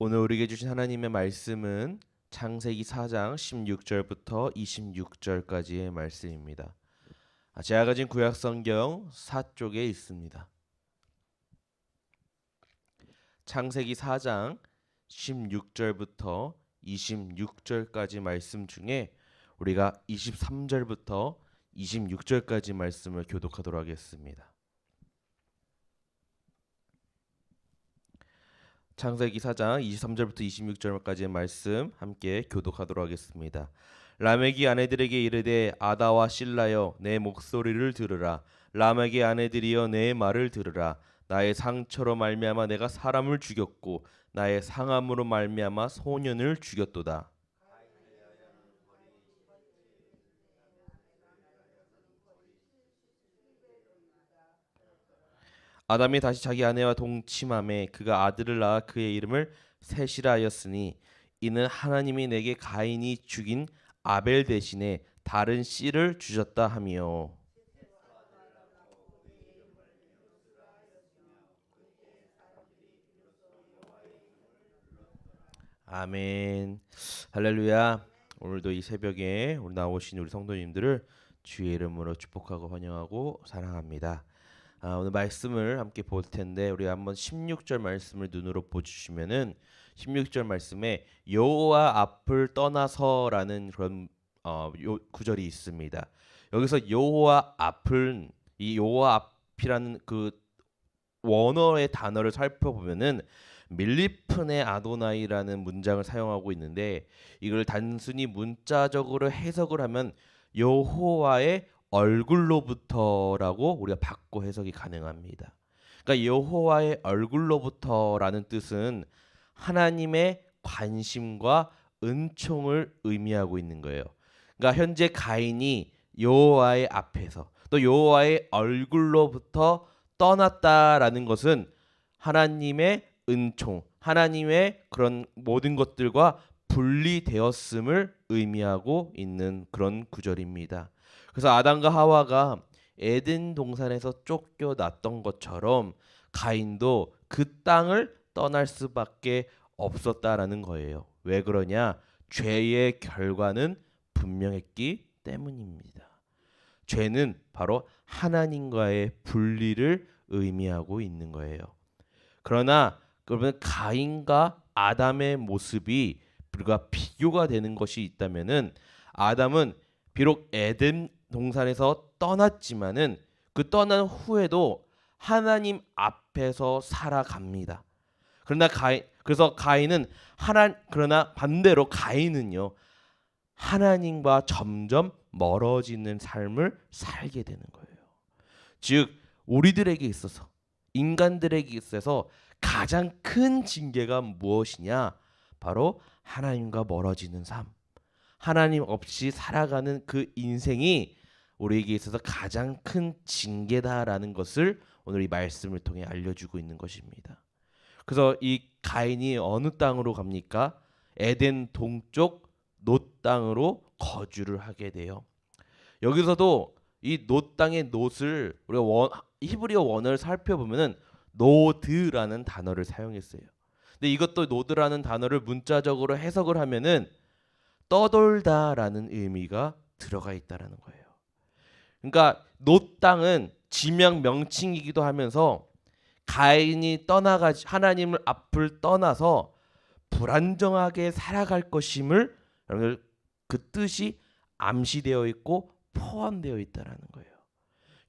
오늘 우리에게 주신 하나님의 말씀은 창세기 4장 16절부터 26절까지의 말씀입니다. 아, 제가 가진 구약 성경 4쪽에 있습니다. 창세기 4장 16절부터 26절까지 말씀 중에 우리가 23절부터 26절까지 말씀을 교독하도록 하겠습니다. 창세기 4장 23절부터 26절까지의 말씀 함께 교독하도록 하겠습니다. 라멕이 아내들에게 이르되 아다와 실라여 내 목소리를 들으라 라멕의 아내들이여 내 말을 들으라 나의 상처로 말미암아 내가 사람을 죽였고 나의 상함으로 말미암아 소년을 죽였도다. 아담이 다시 자기 아내와 동침함에 그가 아들을 낳아 그의 이름을 셋이라 하였으니 이는 하나님이 내게 가인이 죽인 아벨 대신에 다른 씨를 주셨다 함이요. 아멘. 할렐루야. 오늘도 이 새벽에 우리 나오신 우리 성도님들을 주의 이름으로 축복하고 환영하고 사랑합니다. 아, 오늘 말씀을 함께 볼 텐데 우리 한번 16절 말씀을 눈으로 보주시면은 16절 말씀에 여호와 앞을 떠나서라는 그런 어, 요, 구절이 있습니다. 여기서 여호와 앞은 이 여호와 앞이라는 그 원어의 단어를 살펴보면은 밀리프네 아도나이라는 문장을 사용하고 있는데 이걸 단순히 문자적으로 해석을 하면 여호와의 얼굴로부터라고 우리가 바꿔 해석이 가능합니다. 그러니까 여호와의 얼굴로부터라는 뜻은 하나님의 관심과 은총을 의미하고 있는 거예요. 그러니까 현재 가인이 여호와의 앞에서 또 여호와의 얼굴로부터 떠났다라는 것은 하나님의 은총, 하나님의 그런 모든 것들과 분리되었음을 의미하고 있는 그런 구절입니다. 그래서 아담과 하와가 에덴 동산에서 쫓겨났던 것처럼 가인도 그 땅을 떠날 수밖에 없었다라는 거예요. 왜 그러냐? 죄의 결과는 분명했기 때문입니다. 죄는 바로 하나님과의 분리를 의미하고 있는 거예요. 그러나 그러면 가인과 아담의 모습이 불과 비교가 되는 것이 있다면은 아담은 비록 에덴 동산에서 떠났지만은 그 떠난 후에도 하나님 앞에서 살아갑니다. 그러나 가인 그래서 가인은 하나 그러나 반대로 가인은요 하나님과 점점 멀어지는 삶을 살게 되는 거예요. 즉 우리들에게 있어서 인간들에게 있어서 가장 큰 징계가 무엇이냐? 바로 하나님과 멀어지는 삶. 하나님 없이 살아가는 그 인생이 우리에게 있어서 가장 큰 징계다라는 것을 오늘 이 말씀을 통해 알려주고 있는 것입니다. 그래서 이 가인이 어느 땅으로 갑니까? 에덴 동쪽 노 땅으로 거주를 하게 돼요. 여기서도 이 노 땅의 노을 우리가 원, 히브리어 원어를 살펴보면은 노드라는 단어를 사용했어요. 근데 이것도 노드라는 단어를 문자적으로 해석을 하면은 떠돌다라는 의미가 들어가 있다라는 거예요. 그러니까 노 땅은 지명 명칭이기도 하면서 가인이 떠나가 하나님을 앞을 떠나서 불안정하게 살아갈 것임을 여러분들 그 뜻이 암시되어 있고 포함되어 있다라는 거예요.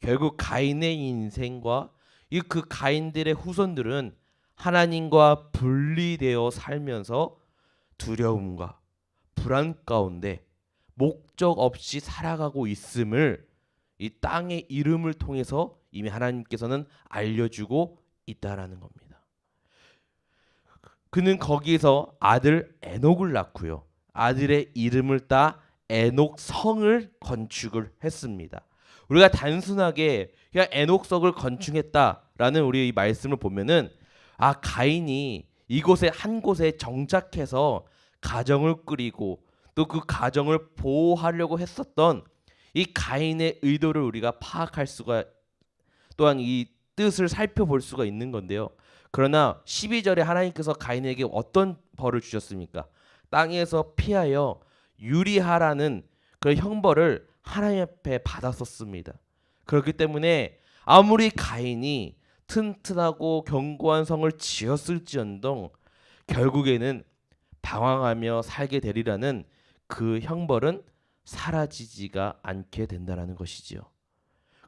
결국 가인의 인생과 이 그 가인들의 후손들은 하나님과 분리되어 살면서 두려움과 불안 가운데 목적 없이 살아가고 있음을 이 땅의 이름을 통해서 이미 하나님께서는 알려주고 있다라는 겁니다. 그는 거기에서 아들 에녹을 낳고요. 아들의 이름을 따 에녹 성을 건축을 했습니다. 우리가 단순하게 그냥 에녹석을 건축했다라는 우리 이 말씀을 보면은 아 가인이 이곳에 한 곳에 정착해서 가정을 꾸리고 또 그 가정을 보호하려고 했었던 이 가인의 의도를 우리가 파악할 수가 또한 이 뜻을 살펴볼 수가 있는 건데요. 그러나 12절에 하나님께서 가인에게 어떤 벌을 주셨습니까? 땅에서 피하여 유리하라는 그런 형벌을 하나님 앞에 받았었습니다. 그렇기 때문에 아무리 가인이 튼튼하고 견고한 성을 지었을지언정 결국에는 방황하며 살게 되리라는 그 형벌은 사라지지가 않게 된다라는 것이지요.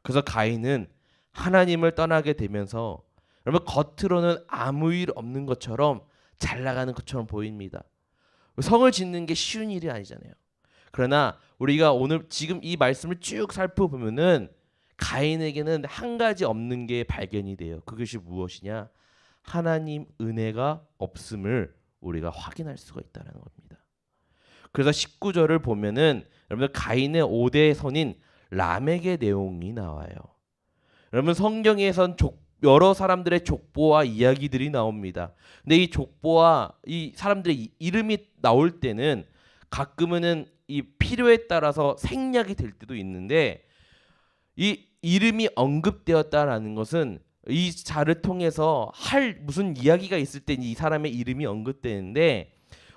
그래서 가인은 하나님을 떠나게 되면서 여러분 겉으로는 아무 일 없는 것처럼 잘 나가는 것처럼 보입니다. 성을 짓는 게 쉬운 일이 아니잖아요. 그러나 우리가 오늘 지금 이 말씀을 쭉 살펴보면은 가인에게는 한 가지 없는 게 발견이 돼요. 그것이 무엇이냐? 하나님 은혜가 없음을 우리가 확인할 수가 있다는 겁니다. 그래서 19절을 보면은 여러분 가인의 5대 선인 람에게 내용이 나와요. 여러분 성경에선 족, 여러 사람들의 족보와 이야기들이 나옵니다. 근데 이 족보와 이 사람들의 이- 이름이 나올 때는 가끔은 이 필요에 따라서 생략이 될 때도 있는데 이 이름이 언급되었다라는 것은 이 자를 통해서 할 무슨 이야기가 있을 때 이 사람의 이름이 언급되는데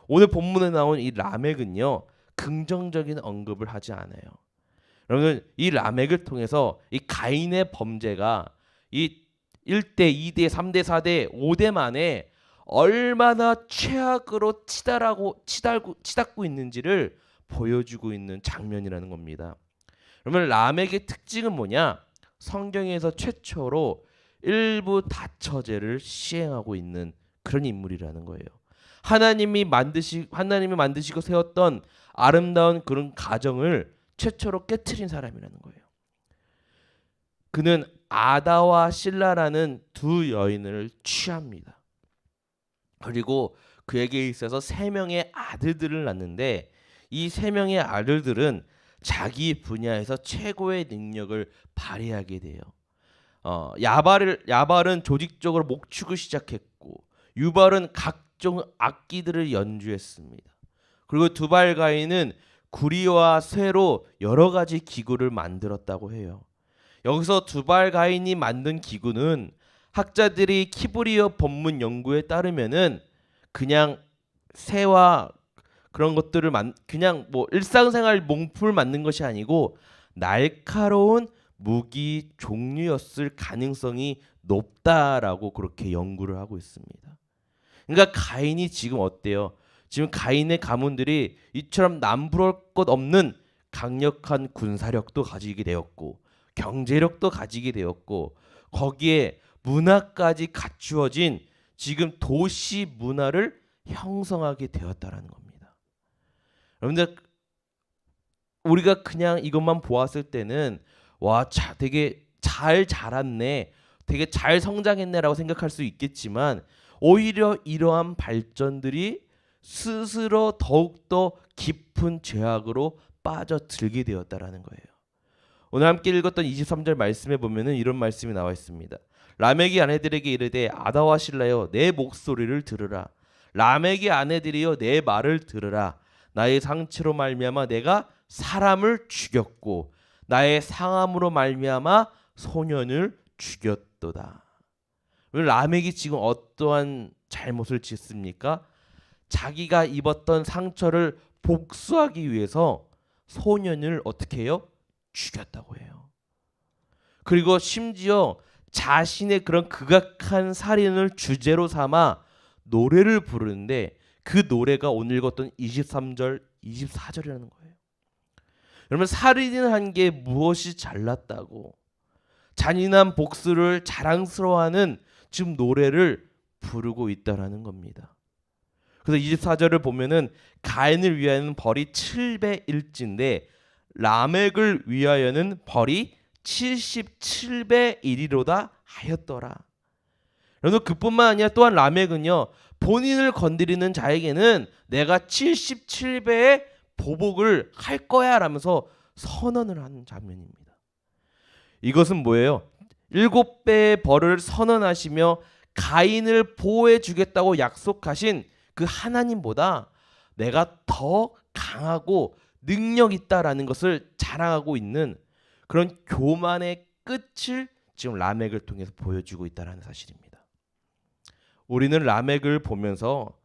오늘 본문에 나온 이 라멕은요 긍정적인 언급을 하지 않아요. 여러분 이 라멕을 통해서 이 가인의 범죄가 이 1대, 2대, 3대, 4대, 5대 만에 얼마나 최악으로 치달하고 치달고 치닫고 있는지를 보여주고 있는 장면이라는 겁니다. 그러면 라멕의 특징은 뭐냐? 성경에서 최초로 일부 다처제를 시행하고 있는 그런 인물이라는 거예요. 하나님이 만드시 하나님이 만드시고 세웠던 아름다운 그런 가정을 최초로 깨트린 사람이라는 거예요. 그는 아다와 실라라는 두 여인을 취합니다. 그리고 그에게 있어서 세 명의 아들들을 낳는데 이 세 명의 아들들은 자기 분야에서 최고의 능력을 발휘하게 돼요. 어, 야발을 야발은 조직적으로 목축을 시작했고 유발은 각종 악기들을 연주했습니다. 그리고 두발가인은 구리와 쇠로 여러 가지 기구를 만들었다고 해요. 여기서 두발가인이 만든 기구는 학자들이 키브리어 법문 연구에 따르면은 그냥 새와 그런 것들을 만 그냥 뭐 일상생활 몽풀 만든 것이 아니고 날카로운 무기 종류였을 가능성이 높다라고 그렇게 연구를 하고 있습니다. 그러니까 가인이 지금 어때요? 지금 가인의 가문들이 이처럼 남부러울 것 없는 강력한 군사력도 가지게 되었고 경제력도 가지게 되었고 거기에 문화까지 갖추어진 지금 도시 문화를 형성하게 되었다라는 겁니다. 여러분들 우리가 그냥 이것만 보았을 때는 와, 자, 되게 잘 자랐네, 되게 잘 성장했네라고 생각할 수 있겠지만 오히려 이러한 발전들이 스스로 더욱더 깊은 죄악으로 빠져들게 되었다라는 거예요. 오늘 함께 읽었던 23절 말씀에 보면은 이런 말씀이 나와 있습니다. 라멕이 아내들에게 이르되 아다와 실라여 내 목소리를 들으라. 라멕의 아내들이여 내 말을 들으라. 나의 상처로 말미암아 내가 사람을 죽였고 나의 상함으로 말미암아 소년을 죽였도다. 라멕이 지금 어떠한 잘못을 짓습니까? 자기가 입었던 상처를 복수하기 위해서 소년을 어떻게 해요? 죽였다고 해요. 그리고 심지어 자신의 그런 극악한 살인을 주제로 삼아 노래를 부르는데 그 노래가 오늘 읽었던 23절, 24절이라는 거예요. 여러분 살인을 한게 무엇이 잘났다고 잔인한 복수를 자랑스러워하는 지금 노래를 부르고 있다라는 겁니다. 그래서 24절을 보면은 가인을 위하여는 벌이 7배 일진데 라멕을 위하여는 벌이 77배 1이로다 하였더라. 여러분 그뿐만 아니라 또한 라멕은요 본인을 건드리는 자에게는 내가 77배의 보복을 할 거야 라면서 선언을 하는 장면입니다. 이것은 뭐예요? 일곱 배의 벌을 선언하시며 가인을 보호해 주겠다고 약속하신 그 하나님보다 내가 더 강하고 능력 있다라는 것을 자랑하고 있는 그런 교만의 끝을 지금 라멕을 통해서 보여주고 있다라는 사실입니다. 우리는 라멕을 보면서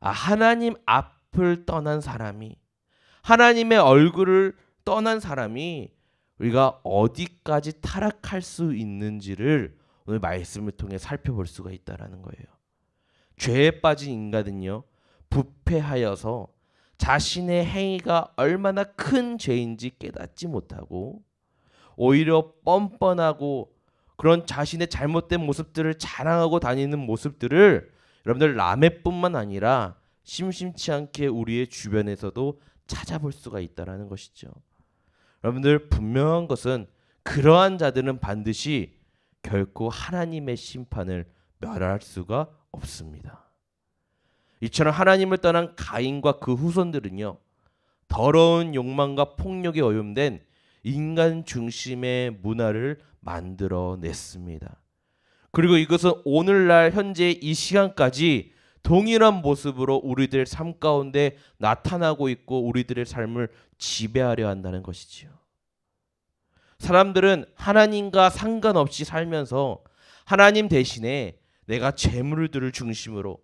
아, 하나님 앞을 떠난 사람이 하나님의 얼굴을 떠난 사람이 우리가 어디까지 타락할 수 있는지를 오늘 말씀을 통해 살펴볼 수가 있다라는 거예요. 죄에 빠진 인간은요. 부패하여서 자신의 행위가 얼마나 큰 죄인지 깨닫지 못하고 오히려 뻔뻔하고 그런 자신의 잘못된 모습들을 자랑하고 다니는 모습들을 여러분들 라메뿐만 아니라 심심치 않게 우리의 주변에서도 찾아볼 수가 있다라는 것이죠. 여러분들 분명한 것은 그러한 자들은 반드시 결코 하나님의 심판을 멸할 수가 없습니다. 이처럼 하나님을 떠난 가인과 그 후손들은요. 더러운 욕망과 폭력에 오염된 인간 중심의 문화를 만들어냈습니다. 그리고 이것은 오늘날 현재 이 시간까지 동일한 모습으로 우리들 삶 가운데 나타나고 있고 우리들의 삶을 지배하려 한다는 것이지요. 사람들은 하나님과 상관없이 살면서 하나님 대신에 내가 재물들을 중심으로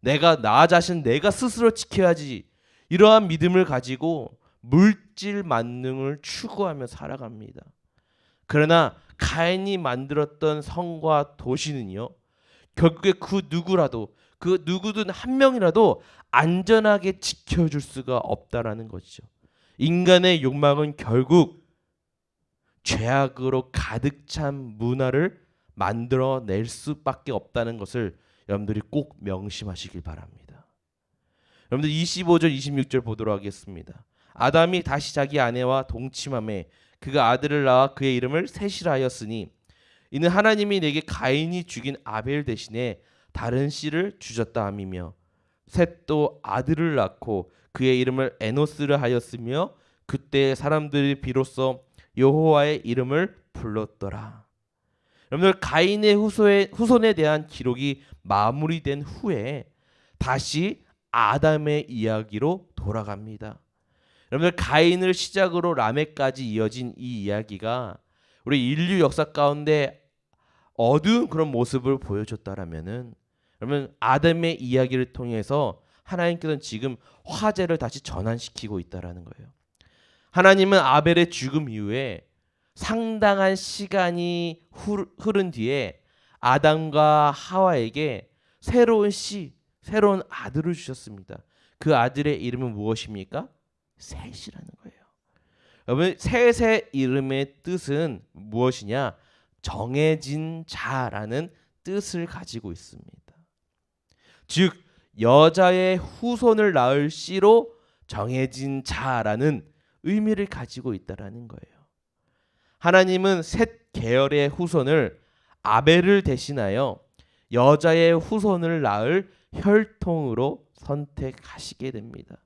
내가 나 자신 내가 스스로 지켜야지 이러한 믿음을 가지고 물질 만능을 추구하며 살아갑니다. 그러나 가인이 만들었던 성과 도시는요. 결국에 그 누구라도 그 누구든 한 명이라도 안전하게 지켜줄 수가 없다라는 것이죠. 인간의 욕망은 결국 죄악으로 가득 찬 문화를 만들어낼 수밖에 없다는 것을 여러분들이 꼭 명심하시길 바랍니다. 여러분들 25절 26절 보도록 하겠습니다. 아담이 다시 자기 아내와 동침함에 그가 아들을 낳아 그의 이름을 셋이라 하였으니 이는 하나님이 내게 가인이 죽인 아벨 대신에 다른 씨를 주셨다 함이며 셋도 아들을 낳고 그의 이름을 에노스를 하였으며 그때 사람들이 비로소 여호와의 이름을 불렀더라. 여러분들 가인의 후손에, 후손에 대한 기록이 마무리된 후에 다시 아담의 이야기로 돌아갑니다. 여러분들 가인을 시작으로 라멕까지 이어진 이 이야기가 우리 인류 역사 가운데 어두운 그런 모습을 보여줬다라면은 그러면 아담의 이야기를 통해서 하나님께서는 지금 화제를 다시 전환시키고 있다라는 거예요. 하나님은 아벨의 죽음 이후에 상당한 시간이 흐른 뒤에 아담과 하와에게 새로운 씨, 새로운 아들을 주셨습니다. 그 아들의 이름은 무엇입니까? 셋이라는 거예요. 여러분 셋의 이름의 뜻은 무엇이냐? 정해진 자라는 뜻을 가지고 있습니다. 즉 여자의 후손을 낳을 씨로 정해진 자라는 의미를 가지고 있다라는 거예요. 하나님은 셋 계열의 후손을 아벨을 대신하여 여자의 후손을 낳을 혈통으로 선택하시게 됩니다.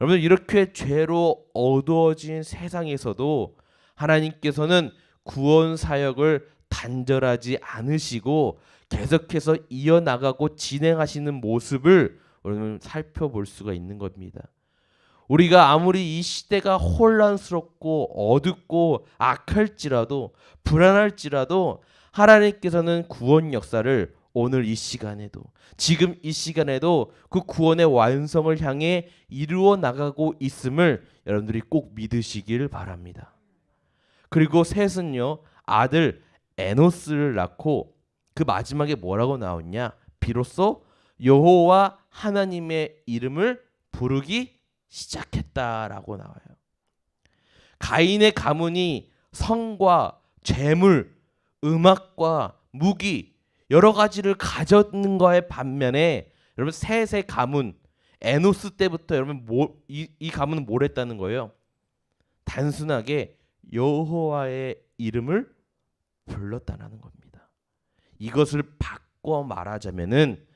여러분 이렇게 죄로 어두워진 세상에서도 하나님께서는 구원 사역을 단절하지 않으시고 계속해서 이어나가고 진행하시는 모습을 우리는 살펴볼 수가 있는 겁니다. 우리가 아무리 이 시대가 혼란스럽고 어둡고 악할지라도 불안할지라도 하나님께서는 구원 역사를 오늘 이 시간에도 지금 이 시간에도 그 구원의 완성을 향해 이루어 나가고 있음을 여러분들이 꼭 믿으시길 바랍니다. 그리고 셋은요 아들 에노스를 낳고 그 마지막에 뭐라고 나왔냐? 비로소 여호와 하나님의 이름을 부르기 시작했다라고 나와요. 가인의 가문이 성과 재물, 음악과 무기 여러 가지를 가졌는 거에 반면에 여러분 셋의 가문 에노스 때부터 여러분 뭐, 이, 이 가문은 뭘 했다는 거예요? 단순하게 여호와의 이름을 불렀다는 겁니다. 이것을 바꿔 말하자면은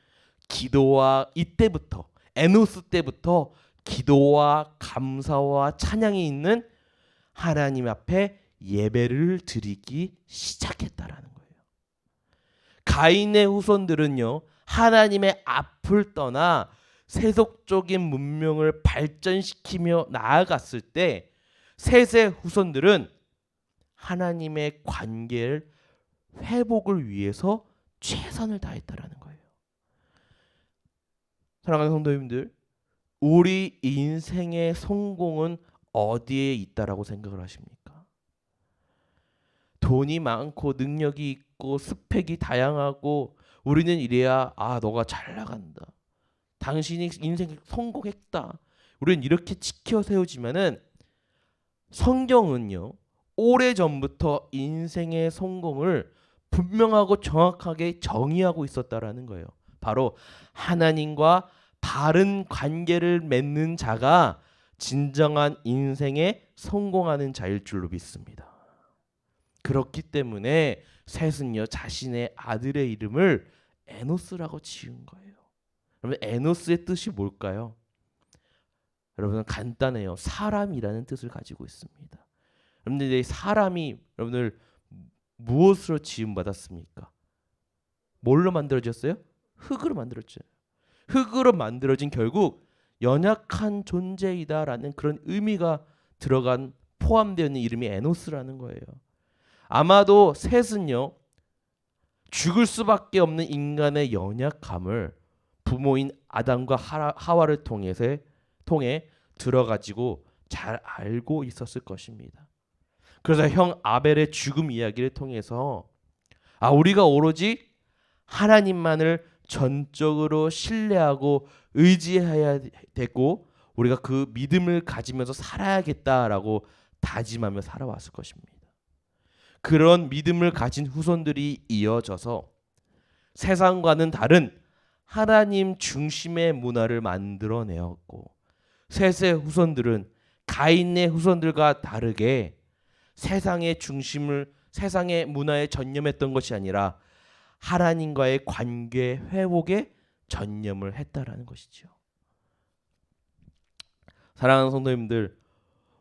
기도와 이때부터 에노스 때부터 기도와 감사와 찬양이 있는 하나님 앞에 예배를 드리기 시작했다라는 거예요. 가인의 후손들은요. 하나님의 앞을 떠나 세속적인 문명을 발전시키며 나아갔을 때 셋의 후손들은 하나님의 관계를 회복을 위해서 최선을 다했다라는 거예요. 사랑하는 성도님들, 우리 인생의 성공은 어디에 있다라고 생각을 하십니까? 돈이 많고 능력이 있고 스펙이 다양하고 우리는 이래야 아 너가 잘 나간다. 당신이 인생 성공했다. 우리는 이렇게 지켜 세우지만은 성경은요 오래 전부터 인생의 성공을 분명하고 정확하게 정의하고 있었다라는 거예요. 바로 하나님과 바른 관계를 맺는 자가 진정한 인생에 성공하는 자일 줄로 믿습니다. 그렇기 때문에 셋은요 자신의 아들의 이름을 에노스라고 지은 거예요. 그러면 에노스의 뜻이 뭘까요? 여러분 간단해요. 사람이라는 뜻을 가지고 있습니다. 여러분들 이 사람이 여러분들 무엇으로 지음 받았습니까? 뭘로 만들어졌어요? 흙으로 만들었죠. 흙으로 만들어진 결국 연약한 존재이다라는 그런 의미가 들어간 포함되어 있는 이름이 에노스라는 거예요. 아마도 셋은요 죽을 수밖에 없는 인간의 연약함을 부모인 아담과 하와를 통해서 통해 들어가지고 잘 알고 있었을 것입니다. 그래서 형 아벨의 죽음 이야기를 통해서 아 우리가 오로지 하나님만을 전적으로 신뢰하고 의지해야 되고 우리가 그 믿음을 가지면서 살아야겠다라고 다짐하며 살아왔을 것입니다. 그런 믿음을 가진 후손들이 이어져서 세상과는 다른 하나님 중심의 문화를 만들어내었고 셋의 후손들은 가인의 후손들과 다르게 세상의 중심을 세상의 문화에 전념했던 것이 아니라 하나님과의 관계 회복에 전념을 했다라는 것이죠. 사랑하는 성도님들,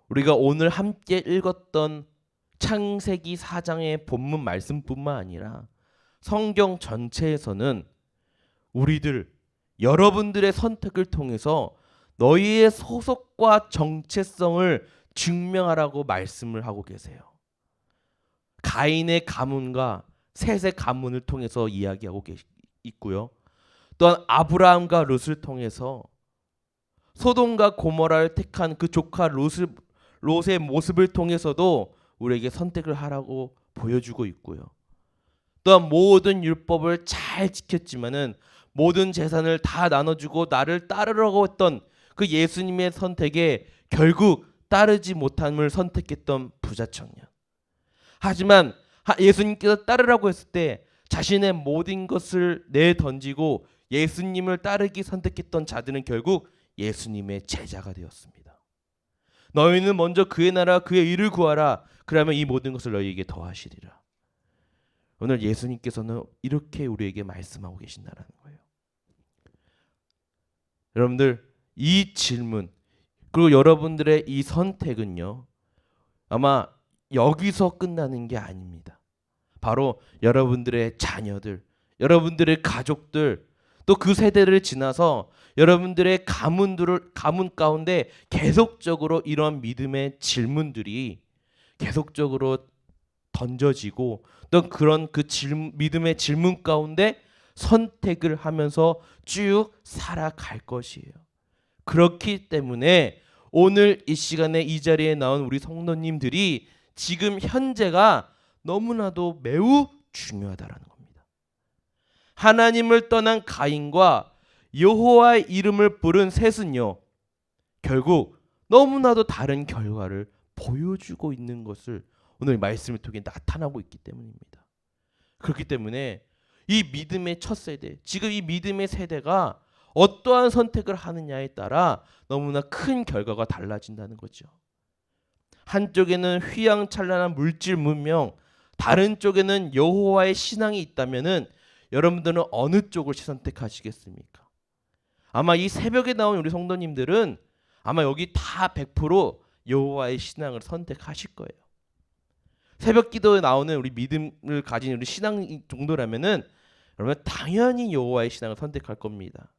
우리가 오늘 함께 읽었던 창세기 4장의 본문 말씀뿐만 아니라 성경 전체에서는 우리들 여러분들의 선택을 통해서 너희의 소속과 정체성을 증명하라고 말씀을 하고 계세요. 가인의 가문과 셋의 가문을 통해서 이야기하고 있고요. 또한 아브라함과 롯을 통해서 소돔과 고모라를 택한 그 조카 롯을, 롯의 모습을 통해서도 우리에게 선택을 하라고 보여주고 있고요. 또한 모든 율법을 잘 지켰지만은 모든 재산을 다 나눠주고 나를 따르려고 했던 그 예수님의 선택에 결국 따르지 못함을 선택했던 부자 청년. 하지만 예수님께서 따르라고 했을 때 자신의 모든 것을 내던지고 예수님을 따르기 선택했던 자들은 결국 예수님의 제자가 되었습니다. 너희는 먼저 그의 나라 그의 일을 구하라. 그러면 이 모든 것을 너희에게 더하시리라. 오늘 예수님께서는 이렇게 우리에게 말씀하고 계신다라는 거예요. 여러분들 이 질문 그리고 여러분들의 이 선택은요. 아마 여기서 끝나는 게 아닙니다. 바로 여러분들의 자녀들, 여러분들의 가족들, 또 그 세대를 지나서 여러분들의 가문들을 가문 가운데 계속적으로 이런 믿음의 질문들이 계속적으로 던져지고 또 그런 그 질문, 믿음의 질문 가운데 선택을 하면서 쭉 살아갈 것이에요. 그렇기 때문에 오늘 이 시간에 이 자리에 나온 우리 성도님들이 지금 현재가 너무나도 매우 중요하다라는 겁니다. 하나님을 떠난 가인과 여호와의 이름을 부른 셋은요. 결국 너무나도 다른 결과를 보여주고 있는 것을 오늘 말씀을 통해 나타나고 있기 때문입니다. 그렇기 때문에 이 믿음의 첫 세대, 지금 이 믿음의 세대가 어떠한 선택을 하느냐에 따라 너무나 큰 결과가 달라진다는 거죠. 한쪽에는 휘황찬란한 물질 문명, 다른 쪽에는 여호와의 신앙이 있다면은 여러분들은 어느 쪽을 선택하시겠습니까? 아마 이 새벽에 나온 우리 성도님들은 아마 여기 다 100% 여호와의 신앙을 선택하실 거예요. 새벽 기도에 나오는 우리 믿음을 가진 우리 신앙 정도라면은 여러분 당연히 여호와의 신앙을 선택할 겁니다.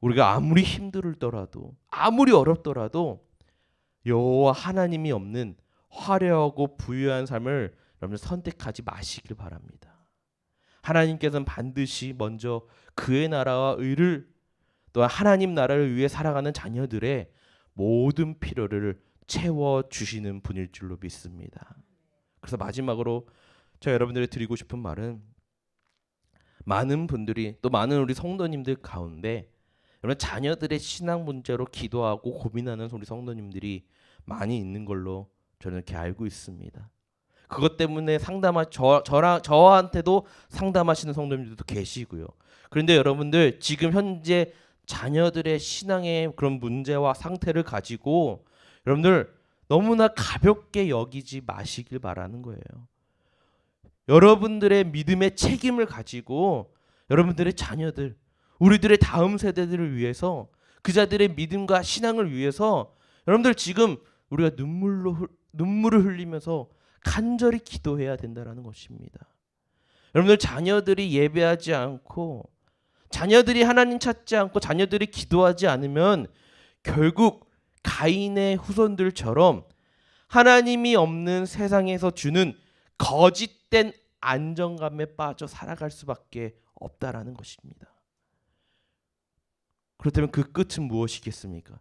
우리가 아무리 힘들더라도 아무리 어렵더라도 여호와 하나님이 없는 화려하고 부유한 삶을 여러분 선택하지 마시길 바랍니다. 하나님께서는 반드시 먼저 그의 나라와 의를 또한 하나님 나라를 위해 살아가는 자녀들의 모든 필요를 채워 주시는 분일 줄로 믿습니다. 그래서 마지막으로 제가 여러분들이 드리고 싶은 말은 많은 분들이 또 많은 우리 성도님들 가운데 여러분 자녀들의 신앙 문제로 기도하고 고민하는 우리 성도님들이 많이 있는 걸로 저는 이렇게 알고 있습니다. 그것 때문에 상담하 저 저랑 저한테도 상담하시는 성도님들도 계시고요. 그런데 여러분들 지금 현재 자녀들의 신앙의 그런 문제와 상태를 가지고 여러분들 너무나 가볍게 여기지 마시길 바라는 거예요. 여러분들의 믿음의 책임을 가지고 여러분들의 자녀들, 우리들의 다음 세대들을 위해서 그 자들의 믿음과 신앙을 위해서 여러분들 지금 우리가 눈물로 흘- 눈물을 흘리면서 간절히 기도해야 된다라는 것입니다. 여러분들 자녀들이 예배하지 않고 자녀들이 하나님 찾지 않고 자녀들이 기도하지 않으면 결국 가인의 후손들처럼 하나님이 없는 세상에서 주는 거짓된 안정감에 빠져 살아갈 수밖에 없다라는 것입니다. 그렇다면 그 끝은 무엇이겠습니까?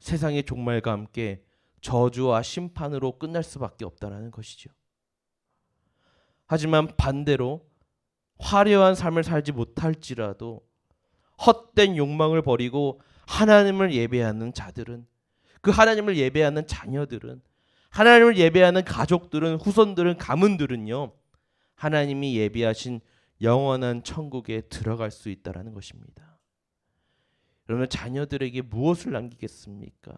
세상의 종말과 함께 저주와 심판으로 끝날 수밖에 없다라는 것이죠. 하지만 반대로 화려한 삶을 살지 못할지라도 헛된 욕망을 버리고 하나님을 예배하는 자들은 그 하나님을 예배하는 자녀들은 하나님을 예배하는 가족들은 후손들은 가문들은요 하나님이 예비하신 영원한 천국에 들어갈 수 있다라는 것입니다. 여러분 자녀들에게 무엇을 남기겠습니까?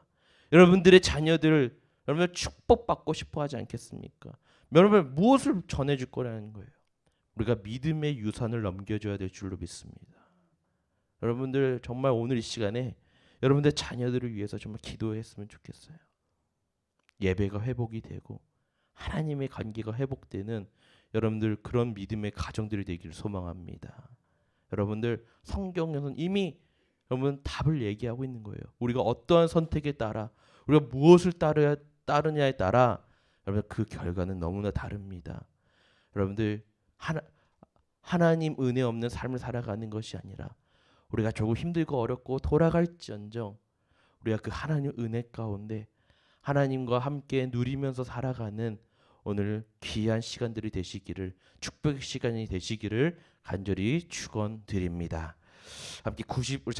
여러분들의 자녀들 여러분 축복받고 싶어 하지 않겠습니까? 여러분 무엇을 전해줄 거라는 거예요. 우리가 믿음의 유산을 넘겨줘야 될 줄로 믿습니다. 여러분들 정말 오늘 이 시간에 여러분들 자녀들을 위해서 정말 기도했으면 좋겠어요. 예배가 회복이 되고 하나님의 관계가 회복되는 여러분들 그런 믿음의 가정들이 되기를 소망합니다. 여러분들 성경에서는 이미 여러분 답을 얘기하고 있는 거예요. 우리가 어떠한 선택에 따라 우리가 무엇을 따르야 따르냐에 따라 여러분 그 결과는 너무나 다릅니다. 여러분들 하나 하나님 은혜 없는 삶을 살아가는 것이 아니라 우리가 조금 힘들고 어렵고 돌아갈지언정 우리가 그 하나님 은혜 가운데 하나님과 함께 누리면서 살아가는 오늘 귀한 시간들이 되시기를 축복의 시간이 되시기를 간절히 축원드립니다. 함께 90 우리 찬